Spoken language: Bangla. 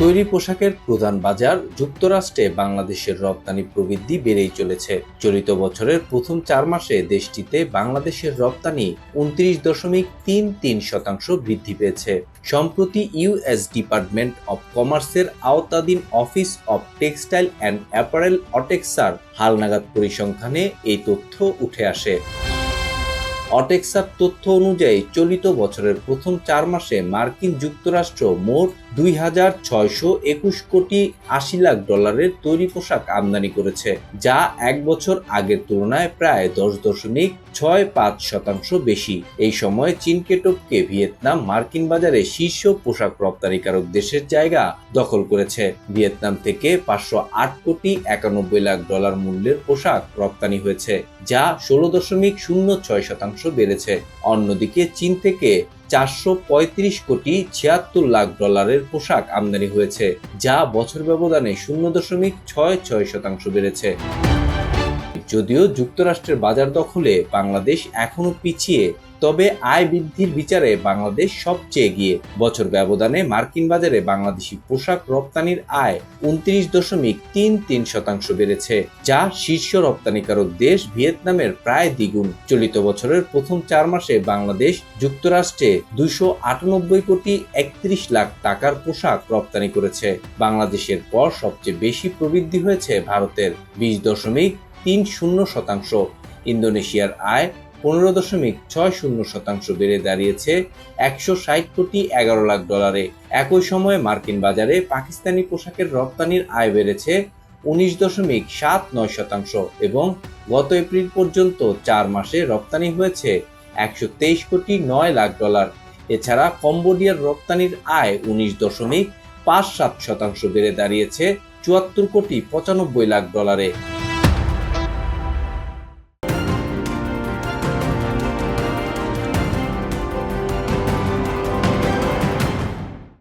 তৈরি পোশাকের প্রধান বাজার যুক্তরাষ্ট্রে বাংলাদেশের রপ্তানি প্রবৃদ্ধি বেড়েই চলেছে। চলিত বছরের প্রথম চার মাসে দেশটিতে বাংলাদেশের রপ্তানি উনত্রিশ দশমিক তিন তিন শতাংশ বৃদ্ধি পেয়েছে। সম্প্রতি ইউএস ডিপার্টমেন্ট অব কমার্সের আওতাধীন office of textile and apparel অটেক্সার হালনাগাদ পরিসংখ্যানে এই তথ্য উঠে আসে। অটেক্সার তথ্য অনুযায়ী চলিত বছরের প্রথম চার মাসে মার্কিন যুক্তরাষ্ট্র মোট দুই হাজার ছয়শো একুশ কোটি আশি লাখ ডলারের তৈরি পোশাক আমদানি করেছে, যা এক বছর আগের তুলনায় প্রায় দশ দশমিক ছয় পাঁচ শতাংশ বেশি। এই সময় চীনকে টপকে ভিয়েতনাম মার্কিন বাজারে শীর্ষ পোশাক রপ্তানিকারক দেশের জায়গা দখল করেছে। ভিয়েতনাম থেকে পাঁচশো আট কোটি একানব্বই লাখ ডলার মূল্যের পোশাক রপ্তানি হয়েছে, যা ষোলো দশমিক শূন্য ছয় শতাংশ বেড়েছে। অন্যদিকে চীন থেকে চারশো পঁয়ত্রিশ কোটি ছিয়াত্তর লাখ ডলারের পোশাক আমদানি হয়েছে, যা বছর ব্যবধানে শূন্য দশমিক ছয় ছয় শতাংশ বেড়েছে। যদিও যুক্তরাষ্ট্রের বাজার দখলে বাংলাদেশ এখনও পিছিয়ে, তবে আয় বৃদ্ধির বিচারে বাংলাদেশ সবচেয়ে এগিয়ে। বছর ব্যবধানে মার্কিন বাজারে বাংলাদেশি পোশাক রপ্তানির আয় উনত্রিশ দশমিক তিন তিন শতাংশ বেড়েছে, যা শীর্ষ রপ্তানিকারক দেশ ভিয়েতনামের প্রায় দ্বিগুণ। চলিত বছরের প্রথম চার মাসে বাংলাদেশ যুক্তরাষ্ট্রে দুশো আটানব্বই কোটি একত্রিশ লাখ টাকার পোশাক রপ্তানি করেছে। বাংলাদেশের পর সবচেয়ে বেশি প্রবৃদ্ধি হয়েছে ভারতের, বিশ দশমিক তিন শূন্য শতাংশ। ইন্দোনেশিয়ার আয় পনেরো দশমিক ছয় শূন্য শতাংশ বেড়ে দাঁড়িয়েছে একশো ষাট কোটি এগারো লাখ ডলারে। একই সময়ে মার্কিন বাজারে পাকিস্তানি পোশাকের রপ্তানির আয় বেড়েছে উনিশ দশমিক সাত নয় শতাংশ এবং গত এপ্রিল পর্যন্ত চার মাসে রপ্তানি হয়েছে একশো তেইশ কোটি নয় লাখ ডলার। এছাড়া কম্বোডিয়ার রপ্তানির আয় উনিশ দশমিক পাঁচ সাত শতাংশ বেড়ে দাঁড়িয়েছে চুয়াত্তর কোটি পঁচানব্বই লাখ ডলারে।